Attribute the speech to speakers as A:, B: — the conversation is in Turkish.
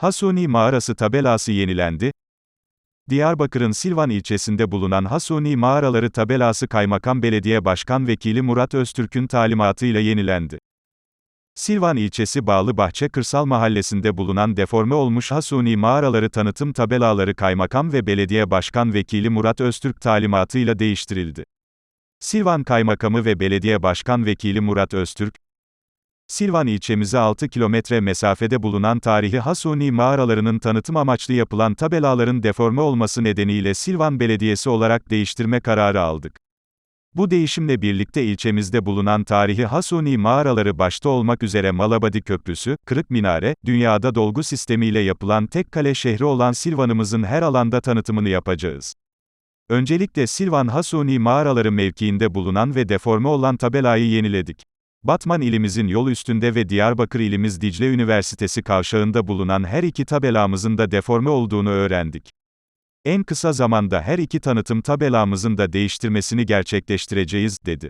A: Hasuni Mağarası tabelası yenilendi. Diyarbakır'ın Silvan ilçesinde bulunan Hasuni Mağaraları tabelası Kaymakam Belediye Başkan Vekili Murat Öztürk'ün talimatıyla yenilendi. Silvan ilçesi Bağlıbahçe Kırsal Mahallesi'nde bulunan deforme olmuş Hasuni Mağaraları tanıtım tabelaları Kaymakam ve Belediye Başkan Vekili Murat Öztürk talimatıyla değiştirildi. Silvan Kaymakamı ve Belediye Başkan Vekili Murat Öztürk, Silvan ilçemize 6 kilometre mesafede bulunan tarihi Hasuni mağaralarının tanıtım amaçlı yapılan tabelaların deforme olması nedeniyle Silvan Belediyesi olarak değiştirme kararı aldık. Bu değişimle birlikte ilçemizde bulunan tarihi Hasuni mağaraları başta olmak üzere Malabadi Köprüsü, Kırık Minare, dünyada dolgu sistemiyle yapılan tek kale şehri olan Silvan'ımızın her alanda tanıtımını yapacağız. Öncelikle Silvan Hasuni mağaraları mevkiinde bulunan ve deforme olan tabelayı yeniledik. Batman ilimizin yol üstünde ve Diyarbakır ilimiz Dicle Üniversitesi kavşağında bulunan her iki tabelamızın da deforme olduğunu öğrendik. En kısa zamanda her iki tanıtım tabelamızın da değiştirmesini gerçekleştireceğiz, dedi.